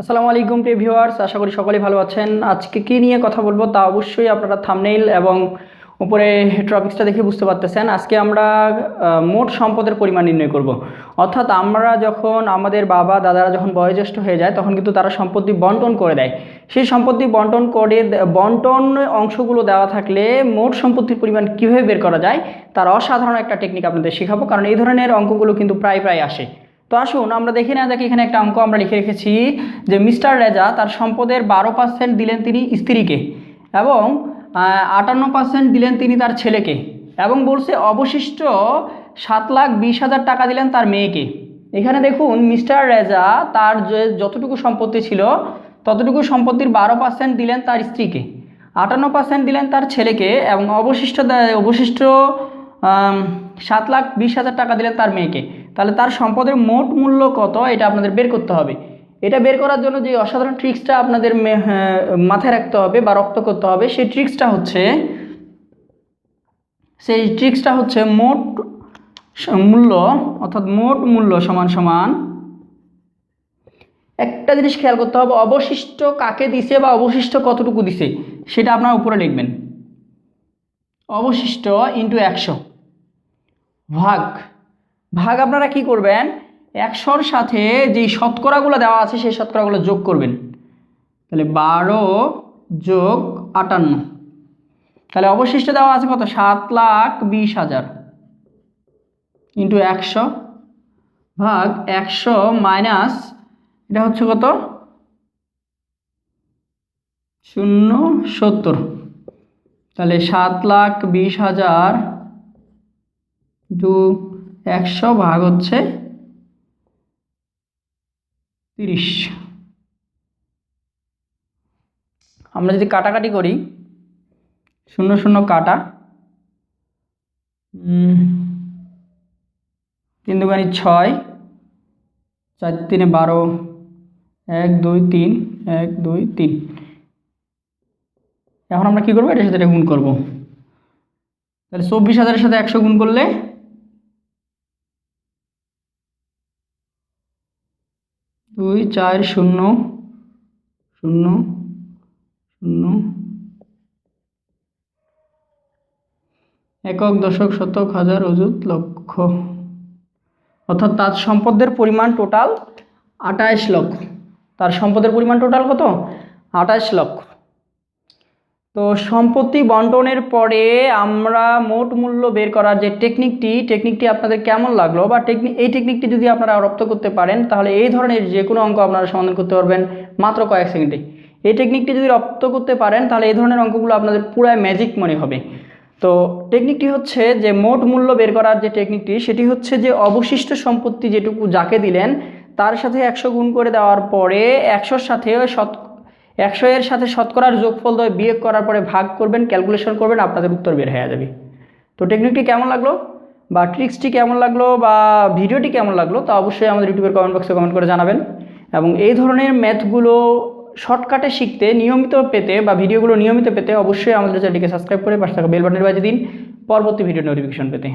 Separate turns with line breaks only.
আসসালামু আলাইকুম, প্রিয় ভিউয়ার্স। আশা করি সকলেই ভালো আছেন। আজকে কী নিয়ে কথা বলব তা অবশ্যই আপনারা থামনেইল এবং উপরে টপিক্সটা দেখে বুঝতে পারতেছেন। আজকে আমরা মোট সম্পদের পরিমাণ নির্ণয় করব। অর্থাৎ আমরা যখন আমাদের বাবা, দাদারা যখন বয়োজ্যেষ্ঠ হয়ে যায়, তখন কিন্তু তারা সম্পত্তি বন্টন করে দেয়। সেই সম্পত্তি বন্টন করে বন্টন অংশগুলো দেওয়া থাকলে মোট সম্পত্তির পরিমাণ কীভাবে বের করা যায়, তার অসাধারণ একটা টেকনিক আপনাদের শেখাবো। কারণ এই ধরনের অঙ্কগুলো কিন্তু প্রায় প্রায় আসে। তো আসুন, আমরা দেখে নেওয়া যাক, এখানে একটা অঙ্ক আমরা লিখে রেখেছি যে মিস্টার রেজা তার সম্পদের বারো পার্সেন্ট দিলেন তিনি স্ত্রীকে এবং আটান্ন পার্সেন্ট দিলেন তিনি তার ছেলেকে এবং বলছে অবশিষ্ট সাত লাখ বিশ হাজার টাকা দিলেন তার মেয়েকে। এখানে দেখুন, মিস্টার রেজা তার যে যতটুকু সম্পত্তি ছিল, ততটুকু সম্পত্তির বারো পার্সেন্ট দিলেন তার স্ত্রীকে, আটান্ন পার্সেন্ট দিলেন তার ছেলেকে এবং অবশিষ্ট অবশিষ্ট সাত লাখ বিশ হাজার টাকা দিলেন তার মেয়েকে। তাহলে তার সম্পদের মোট মূল্য কত? এটা আপনাদের বের করতে হবে। এটা বের করার জন্য যে অসাধারণ ট্রিক্সটা আপনাদের হ্যাঁ, মাথায় রাখতে হবে বা রক্ত করতে হবে সেই ট্রিক্সটা হচ্ছে সেই ট্রিক্সটা হচ্ছে মোট মূল্য অর্থাৎ মোট মূল্য সমান সমান একটা জিনিস খেয়াল করতে হবে অবশিষ্ট কাকে দিছে বা অবশিষ্ট কতটুকু দিছে সেটা আপনার উপরে লিখবেন। অবশিষ্ট ইন্টু একশো ভাগ ভাগ আপনারা কি করবেন? একশোর সাথে যেই শতকরাগুলো দেওয়া আছে, সেই শতকরাগুলো যোগ করবেন। তাহলে বারো যোগ আটান্ন। তাহলে অবশিষ্ট দেওয়া আছে কত? সাত লাখ বিশ হাজার। ইন্টু একশো ভাগ একশো মাইনাস, এটা হচ্ছে কত? শূন্য সত্তর। তাহলে সাত লাখ বিশ হাজার দু একশো ভাগ হচ্ছে তিরিশ। আমরা যদি কাটাকাটি করি, শূন্য শূন্য কাটা তিন দুগানি ছয়, চার তিনে বারো, এক, দুই, তিন, এক, দুই, তিন। এখন আমরা কী করব? এটার সাথে এটা গুণ করব। তাহলে চব্বিশ হাজারের সাথে একশো গুণ করলে দুই, চার, শূন্য শূন্য শূন্য। একক, দশক, শতক, হাজার, অযুত, লক্ষ। অর্থাৎ তার সম্পদের পরিমাণ টোটাল আটাইশ লক্ষ। তার সম্পদের পরিমাণ টোটাল কত? আটাইশ লক্ষ। তো সম্পত্তি বন্টনের পরে আমরা মোট মূল্য বের করার যে টেকনিকটি টেকনিকটি আপনাদের কেমন লাগল বা টেকনিক এই টেকনিকটি যদি আপনারা রপ্ত করতে পারেন, তাহলে এই ধরনের যে কোনো অঙ্ক আপনারা সমাধান করতে পারবেন মাত্র কয়েক সেকেন্ডে। এই টেকনিকটি যদি রপ্ত করতে পারেন, তাহলে এই ধরনের অঙ্কগুলো আপনাদের পুরাই ম্যাজিক মনে হবে। তো টেকনিকটি হচ্ছে যে মোট মূল্য বের করার যে টেকনিকটি সেটি হচ্ছে যে অবশিষ্ট সম্পত্তি যেটুকু যাকে দিলেন, তার সাথে একশো গুণ করে দেওয়ার পরে একশোর সাথে শত একশো এর সাথে শতকরার যোগফল দিয়ে বিয়োগ করার পরে ভাগ করবেন ক্যালকুলেশন করবেন, আপনাদের উত্তর বের হয়ে যাবে। তো টেকনিকটি কেমন লাগল? বা ট্রিক্সটি কেমন লাগল? বা ভিডিওটি কেমন লাগল? তা অবশ্যই আমাদের ইউটিউবের কমেন্ট বক্সে কমেন্ট করে জানাবেন। এবং এই ধরনের ম্যাথগুলো শর্টকাটে শিখতে, নিয়মিত পেতে বা ভিডিওগুলো নিয়মিত পেতে অবশ্যই আমাদের চ্যানেলটিকে সাবস্ক্রাইব করে পাশে থাকা বেল বাটনের বাজিয়ে দিন। পরবর্তী ভিডিও নোটিফিকেশন পেতে।